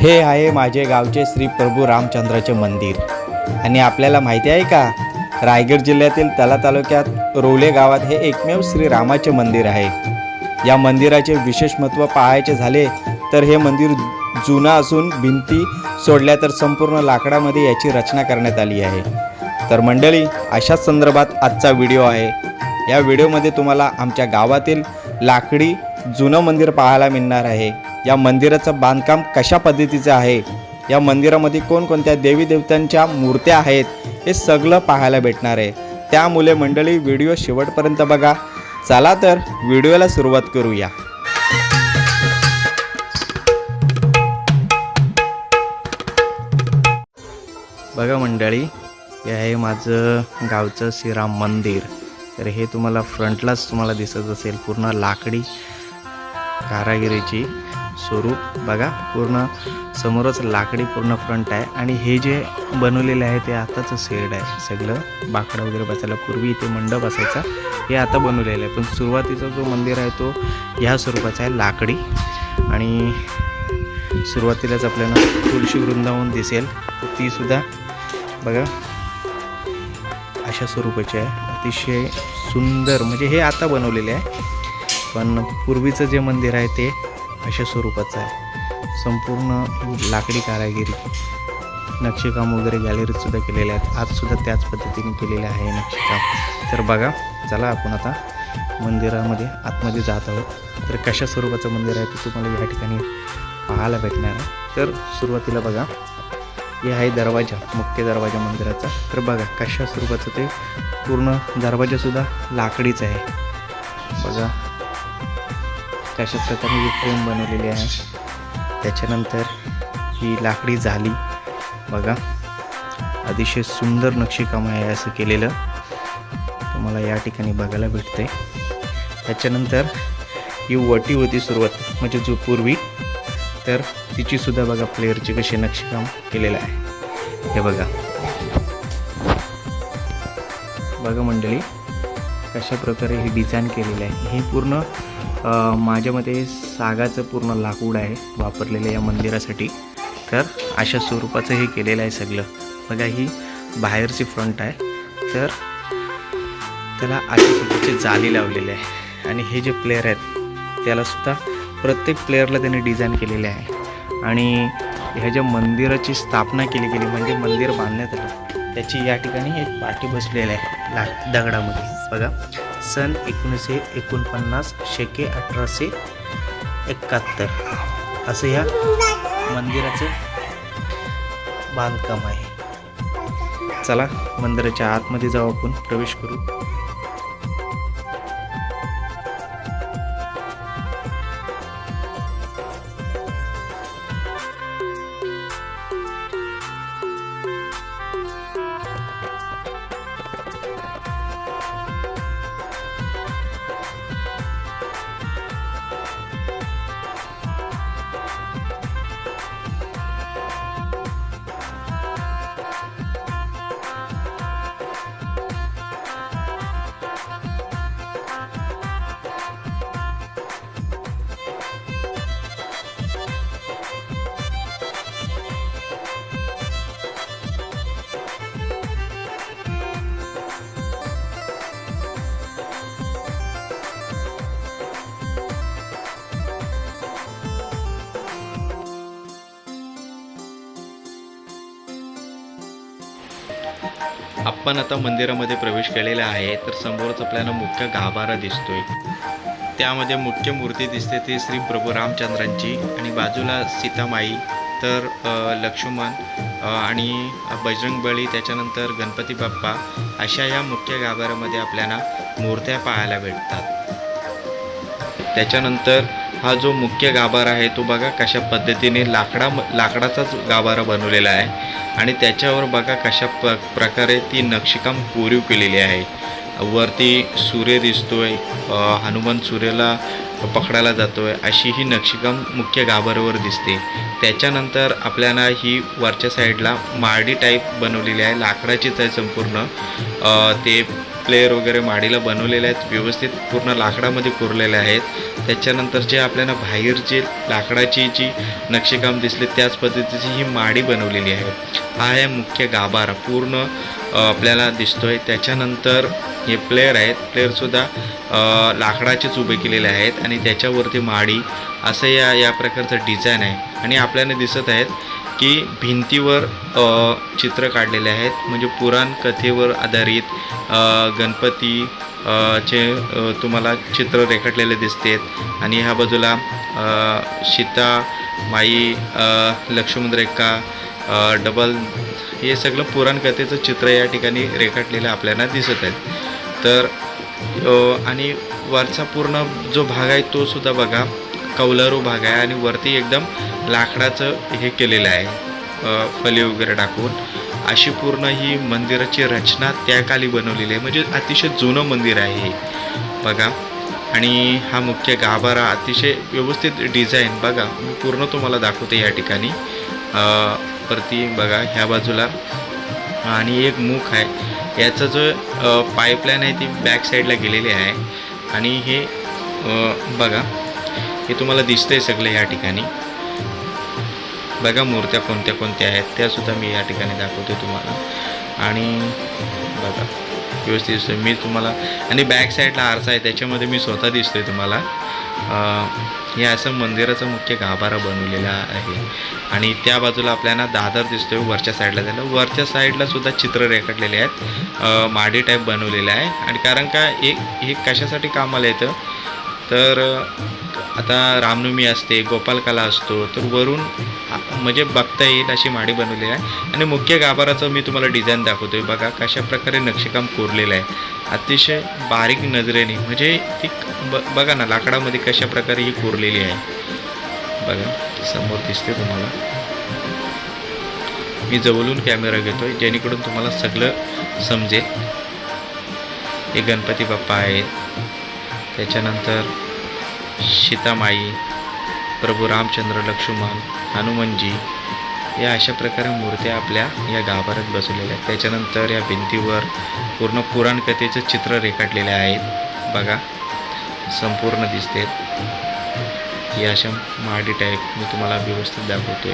हे आहे माझे गावचे श्री प्रभू रामचंद्राचे मंदिर. आणि आपल्याला माहिती आहे का रायगड जिल्ह्यातील तला तालुक्यात रोले गावात हे एकमेव श्री रामाचे मंदिर आहे. या मंदिराचे विशेष महत्त्व पाहायचे झाले तर हे मंदिर जुनं असून भिंती सोडल्या तर संपूर्ण लाकडामध्ये याची रचना करण्यात आली आहे. तर मंडळी अशाच संदर्भात आजचा व्हिडिओ आहे. या व्हिडिओमध्ये तुम्हाला आमच्या गावातील लाकडी जुनं मंदिर पाहायला मिळणार आहे. या मंदिराचं बांधकाम कशा पद्धतीचं आहे? या मंदिरामध्ये कोणकोणत्या देवी देवतांच्या मूर्त्या आहेत? हे सगळं पाहायला भेटणार आहे. त्यामुळे मंडळी व्हिडिओ शेवटपर्यंत बघा. चला तर व्हिडिओला सुरुवात करूया. बघा मंडळी हे आहे माझं गावचं श्रीराम मंदिर. तर हे तुम्हाला फ्रंटलाच तुम्हाला दिसत असेल पूर्ण लाकडी कारागिरीची. स्वरूप बघा पूर्ण समोरच लाकडी पूर्ण फ्रंट आहे. आणि हे जे बनवलेले आहे ते आताचं शेड आहे. सगळं बाकडं वगैरे बसायला पूर्वी इथे मंडप असायचा हे आता बनवलेलं आहे. पण सुरुवातीचा जो मंदिर आहे तो ह्या स्वरूपाचा आहे लाकडी. आणि सुरुवातीलाच आपल्याला तुळशी वृंदावन दिसेल. तीसुद्धा बघा अशा स्वरूपाची आहे. अतिशय सुंदर म्हणजे हे आता बनवलेले आहे. पण पूर्वीचं जे मंदिर आहे ते अशा स्वरूपाचं आहे. संपूर्ण लाकडी कारागिरी नक्षीकाम वगैरे गॅलरीतसुद्धा केलेले आहेत. आजसुद्धा त्याच पद्धतीने केलेले आहे नक्षीकाम. तर बघा चला आपण आता मंदिरामध्ये आतमध्ये जात आहोत. तर कशा स्वरूपाचं मंदिर आहे ते तुम्हाला या ठिकाणी पाहायला भेटणार आहे. तर सुरुवातीला बघा हे आहे दरवाजा मुख्य दरवाजा मंदिराचा. तर बघा कशा स्वरूपाचं ते पूर्ण दरवाजासुद्धा लाकडीच आहे. बघा अशा प्रकारे ही फ्रेम बनवलेली आहे. त्याच्यानंतर ही लाकडी झाली. बघा. अतिशय सुंदर नक्षीकाम आहे असं केलेलं. तुम्हाला या ठिकाणी बघायला भेटते त्याच्यानंतर ही वटी होती सुरुवात म्हणजे जो पूर्वी तर तिची सुद्धा बघा प्लेअरची कशी नक्षीकाम केलेलं आहे. हे बघा. बघा मंडळी कशा प्रकारे हे डिझाईन केलेलं आहे. हे पूर्ण माझ्या मते सागाचं पूर्ण लाकूड आहे वापरलेलं या मंदिरासाठी. तर अशा स्वरूपाचं हे केलेलं आहे सगळं. बघा ही बाहेरची फ्रंट आहे. तर त्याला अशा स्वरूपाचे जाली लावलेले आहे. आणि हे जे प्लेयर आहेत त्यालासुद्धा प्रत्येक प्लेअरला त्याने डिझाईन केलेले आहे. आणि ह्या ज्या मंदिराची स्थापना केली गेली म्हणजे मंदिर बांधण्यात आलं त्याची या ठिकाणी एक पाठी बसलेली आहे ला दगडामध्ये. बघा. सन एकोणीसशे एकोणपन्नास शेके अठराशे एकाहत्तर. असं ह्या मंदिराचं बांधकाम आहे. चला मंदिराच्या आतमध्ये जाऊ आपण प्रवेश करू. आपण आता मंदिरामध्ये प्रवेश केलेला आहे तर समोरच आपल्याला मुख्य गाभारा दिसतोय. त्यामध्ये मुख्य मूर्ती दिसते ती श्री प्रभू रामचंद्रांची आणि बाजूला सीतामाई तर लक्ष्मण आणि बजरंगबळी त्याच्यानंतर गणपती बाप्पा अशा या मुख्य गाभाऱ्यामध्ये आपल्याला मूर्त्या पाहायला भेटतात. त्याच्यानंतर हा जो मुख्य गाभारा आहे तो बघा कशा पद्धतीने लाकडा लाकडाचाच गाभारा बनवलेला आहे. आणि त्याच्यावर बघा कशा प प्रकारे ती नक्षीकाम कोरीव केलेली आहे. वरती सूर्य दिसतोय हनुमान सूर्याला पकडायला जातोय अशी ही नक्षीकाम मुख्य गाभाऱ्यावर दिसते. त्याच्यानंतर आपल्याला ही वरच्या साईडला मारडी टाईप बनवलेली आहे. लाकडाचीच आहे संपूर्ण. ते प्लेयर वगैरे माडीला बनवलेले आहेत व्यवस्थित पूर्ण लाकडामध्ये कोरलेले आहेत. त्याच्यानंतर जे आपल्याला बाहेर जे लाकडाची जी नक्षीकाम दिसले त्याच पद्धतीची ही माडी बनवलेली आहे. हा आहे मुख्य गाभारा पूर्ण आपल्याला दिसतोय. त्याच्यानंतर हे प्लेयर आहेत प्लेयरसुद्धा लाकडाचेच उभे केलेले आहेत आणि त्याच्यावरती माडी असं या या प्रकारचं डिझाईन आहे. आणि आपल्याला दिसत आहेत की भिंतीवर चित्र काढलेले आहेत. म्हणजे पुराण कथेवर आधारित गणपती चे तुम्हाला चित्र रेखाटलेले दिसतेत. आणि ह्या बाजूला सीता माई लक्ष्मण रेखा डबल हे सगळं पुराणकथेचं चित्र या ठिकाणी रेखाटलेलं आपल्याला दिसत आहेत. तर आणि वरचा पूर्ण जो भाग आहे तो सुद्धा बघा. कौलारू भाग आहे आणि वरती एकदम लाकडाचं हे केलेलं आहे अ, फली वगैरे टाकून. अशी पूर्ण ही मंदिराची रचना त्या काली बनवलेली आहे. म्हणजे अतिशय जुनं मंदिर आहे हे. बघा. आणि हा मुख्य गाभारा अतिशय व्यवस्थित डिझाईन बघा. मी पूर्ण तुम्हाला दाखवते या ठिकाणी. परती वरती बघा ह्या बाजूला. आणि एक मुख आहे. याचं जो पाईपलाईन आहे ती बॅक साईडला गेलेली आहे. आणि हे बघा. हे तुम्हाला दिसतंय सगळं या ठिकाणी. बघा मूर्त्या कोणत्या कोणत्या आहेत त्यासुद्धा मी या ठिकाणी दाखवते तुम्हाला. आणि बघा व्यवस्थित दिसतोय. मी तुम्हाला आणि बॅक साईडला आरसा आहे त्याच्यामध्ये मी स्वतः दिसतोय तुम्हाला. हे असं मंदिराचा मुख्य गाभारा बनवलेला आहे. आणि त्या बाजूला आपल्याला दादर दिसतोय वरच्या साईडला त्याला. वरच्या साईडला सुद्धा चित्र रेखाटलेले आहेत माडी टाईप बनवलेलं आहे. आणि कारण का एक हे कशासाठी कामाला येतं? तर आता रामनवमी असते गोपालकाला असतो तर वरून म्हणजे बघता येईल अशी माडी बनवलेली आहे. आणि मुख्य गाभाराचं मी तुम्हाला डिझाईन दाखवतो आहे बघा कशा प्रकारे नक्षीकाम कोरलेलं आहे. अतिशय बारीक नजरेने म्हणजे ती ब बघा ना लाकडामध्ये कशा प्रकारे ही कोरलेली आहे. बघा समोर दिसते तुम्हाला. मी जवळून कॅमेरा घेतो आहे जेणेकरून तुम्हाला सगळं समजेल. हे गणपती बाप्पा आहेत. त्याच्यानंतर सीतामाई प्रभू रामचंद्र लक्ष्मण हनुमानजी या अशा प्रकारे मूर्त्या आपल्या या गाभाऱ्यात बसवलेल्या आहेत. त्याच्यानंतर या भिंतीवर पूर्ण पुराणकथेचं चित्र रेखाटलेले आहेत. बघा संपूर्ण दिसते. या अशा माडी टाईप मी तुम्हाला व्यवस्थित दाखवतोय.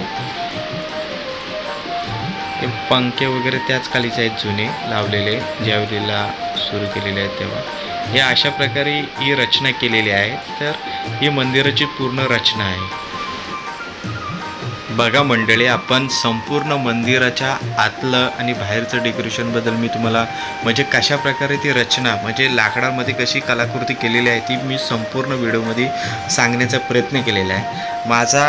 ते पंखे वगैरे त्याच खालीचे आहेत जुने लावलेले ज्यावेळेला सुरू केलेले आहेत तेव्हा. हे अशा प्रकारे ही रचना केलेली आहे. तर ही मंदिराची पूर्ण रचना आहे. बघा मंडळी आपण संपूर्ण मंदिराच्या आतलं आणि बाहेरचं डेकोरेशनबद्दल मी तुम्हाला म्हणजे कशा प्रकारे ती रचना म्हणजे लाकडामध्ये कशी कलाकृती केलेली आहे ती मी संपूर्ण व्हिडिओमध्ये सांगण्याचा प्रयत्न केलेला आहे. माझा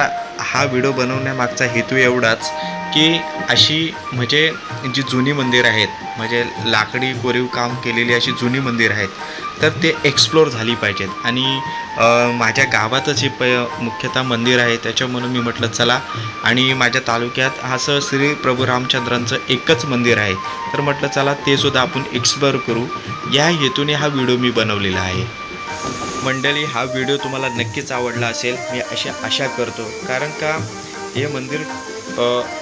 हा व्हिडिओ बनवण्यामागचा हेतू एवढाच की अशी म्हणजे जी जुनी मंदिर आहेत म्हणजे लाकडी कोरीव काम केलेली अशी जुनी मंदिर आहेत तर ते एक्सप्लोर झाली पाहिजेत. आणि माझ्या गावातच हे प मुख्यतः मंदिर आहे. त्याच्यामुळं मी म्हटलं चला. आणि माझ्या तालुक्यात असं श्री प्रभू रामचंद्रांचं एकच मंदिर आहे. तर म्हटलं चला ते सुद्धा आपण एक्सप्लोर करू. या हेतूने हा व्हिडिओ मी बनवलेला आहे. मंडळी हा व्हिडिओ तुम्हाला नक्कीच आवडला असेल. मी अशा आशा करतो. कारण का हे मंदिर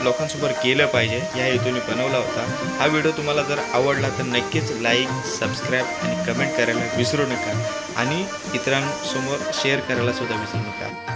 लोकांसमोर केलं पाहिजे या हेतूने बनवला होता. हा व्हिडिओ तुम्हाला जर आवडला तर नक्कीच लाईक सबस्क्राईब आणि कमेंट करायला विसरू नका. आणि इतरांसमोर शेअर करायला सुद्धा विसरू नका.